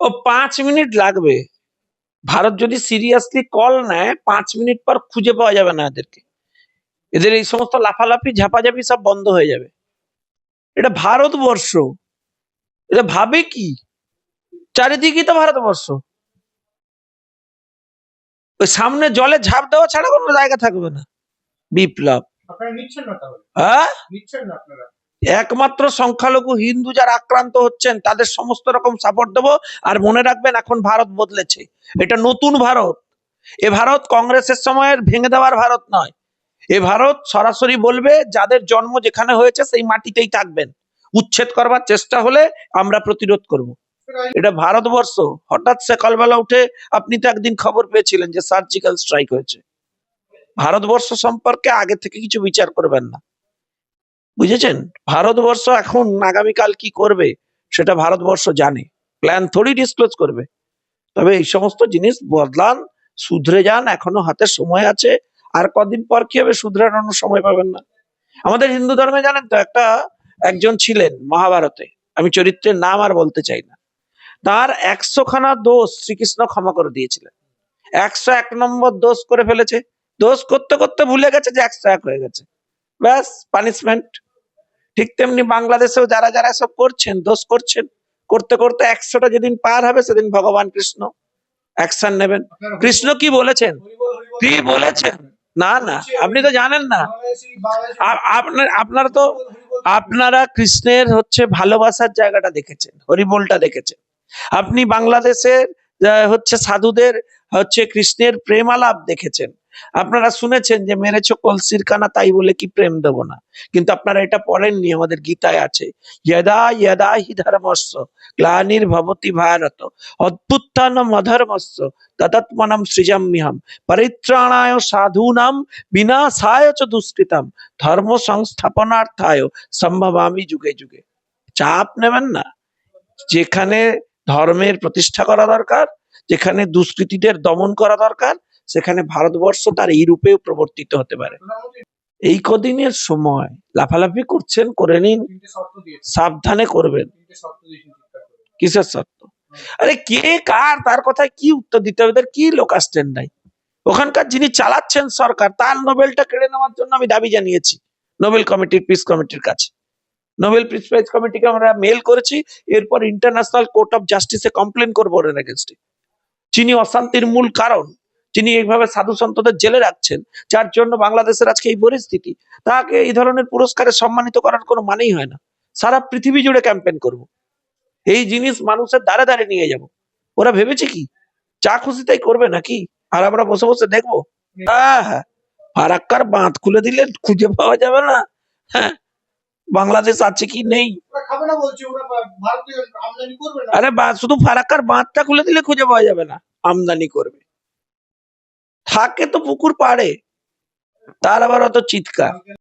ও পাঁচ মিনিট লাগবে। ভারত যদি সিরিয়াসলি কল নেয় পাঁচ মিনিট পর খুঁজে পাওয়া যাবে না এদেরকে। এদের এই সমস্ত লাফালাফি ঝাপাঝাপি সব বন্ধ হয়ে যাবে। এটা ভারতবর্ষ। এটা ভাবে কি? চারিদিকেই তো ভারতবর্ষ। ওই সামনে জলে ঝাঁপ দেওয়া ছাড়া কোনো জায়গা থাকবে না। বিপ্লব। আপনারা নিচ্ছেন না তাহলে? হ্যাঁ? নিচ্ছেন না আপনারা? একমাত্র সংখ্যালঘু হিন্দু যারা আক্রান্ত হচ্ছেন, তাদের সমস্ত রকম সাপোর্ট দেবো। আর মনে রাখবেন, এখন ভারত বদলেছে। এটা নতুন ভারত। এ ভারত কংগ্রেসের সময়ের ভেঙে দেওয়ার ভারত নয়। এ ভারত সরাসরি বলবে, যাদের জন্ম যেখানে হয়েছে, সেই মাটিতেই থাকবেন। উচ্ছেদ করবার চেষ্টা হলে আমরা প্রতিরোধ করব। এটা ভারতবর্ষ। হঠাৎ সকালবেলা উঠে আপনি তো একদিন খবর পেয়েছিলেন যে সার্জিক্যাল স্ট্রাইক হয়েছে। ভারতবর্ষ সম্পর্কে আগে থেকে কিছু বিচার করবেন না। বুঝেছেন? ভারতবর্ষ এখন আগামীকাল কি করবে সেটা ভারতবর্ষ জানে। প্ল্যান থোড়ি ডিসক্লোজ করবে। তবে এই সমস্ত জিনিস বদলান শুধরে যান, এখনও হাতে সময় আছে। আর কদিন পর কি হবে শুধরানোর সময় পাবেন না। আমাদের হিন্দু ধর্মে জানেন তো, একটা, একজন ছিলেন মহাভারতে। আমি চরিত্রের নাম আর বলতে চাই না। তার একশো খানা দোষ শ্রীকৃষ্ণ ক্ষমা করে দিয়েছিলেন। একশো এক নম্বর দোষ করে ফেলেছে। দোষ করতে করতে ভুলে গেছে যে একশো এক হয়ে গেছে। ব্যাস পানিশমেন্ট ঠিক তেমনি বাংলাদেশেও যারা যারা সব করছেন, দোষ করছেন, করতে করতে একশোটা যেদিন পার হবে সেদিন ভগবান কৃষ্ণ অ্যাকশন নেবেন। কৃষ্ণ কি বলেছেন? কি বলেছেন? না না, আপনি তো জানেন না। আপনার আপনারা তো। আপনারা কৃষ্ণের হচ্ছে ভালোবাসার জায়গাটা দেখেছেন, হরিবোলটা দেখেছেন। আপনি বাংলাদেশের হচ্ছে সাধুদের হচ্ছে কৃষ্ণের প্রেম আলাপ দেখেছেন। আপনারা শুনেছেন যে, মেরেছো কলসির কানা, তাই বলে কি প্রেম দেব না? কিন্তু আপনারা এটা পড়েননি, আমাদের গীতায় আছে। যদা যদা হি ধর্মস্য, গ্লানির ভবতি ভারত, অদ্ভুত্থান অধর্মস্য তদাত্মনম সৃজাম্যহম, পরিত্রাণায় সাধূনাম, বিনাশায় চ দুষ্কৃতম, ধর্ম সংস্থাপনার্থায় সম্ভবামি যুগে যুগে। চাপ নেবেন না। যেখানে ধর্মের প্রতিষ্ঠা করা দরকার যেখানে দুষ্কৃতীদের দমন করা দরকার, সেখানে ভারতবর্ষ তার এই রূপেও প্রবর্তিত হতে পারে। এই কদিনের সময় লাফালাফি করছেন, করে নিন শর্ত সাবধানে করবেন। শর্ত। কিসের সত্য আরে কে, কার, তার কথায় কি উত্তর দিতে হবে? কি লোক আসছেন নাই? ওখানকার যিনি চালাচ্ছেন সরকার, তার নোবেলটা কেড়ে নেওয়ার জন্য আমি দাবি জানিয়েছি, নোবেল কমিটির, পিস কমিটির কাছে। নোবেল পিস প্রাইজ কমিটিকে আমরা মেল করেছি, এরপর ইন্টারন্যাশনাল কোর্ট অফ জাস্টিসে কমপ্লেন করব ওর এগেনস্টে যিনি অশান্তির মূল কারণ। যিনি এইভাবে সাধু সন্তদের জেলে রাখছেন, যার জন্য বাংলাদেশের আজকে এই পরিস্থিতি। তাকে এই ধরনের পুরস্কারে সম্মানিত করার কোনো মানেই হয় না। সারা পৃথিবী জুড়ে ক্যাম্পেন করব। এই জিনিস মানুষের দ্বারে দ্বারে নিয়ে যাব। ওরা ভেবেছে কি? যা খুশি তাই করবে নাকি? আর আমরা বসে বসে দেখব। হ্যাঁ হ্যাঁ। ফারাক্কার বাঁধ খুলে দিলে খুঁজে পাওয়া যাবে না। হ্যাঁ বাংলাদেশ আছে কি নেই? আরে বা- শুধু ফারাক্কার বাঁধটা খুলে দিলে খুঁজে পাওয়া যাবে না, আমদানি করবে। থাকে তো পুকুর পাড়ে, তার আবার অত চিৎকার।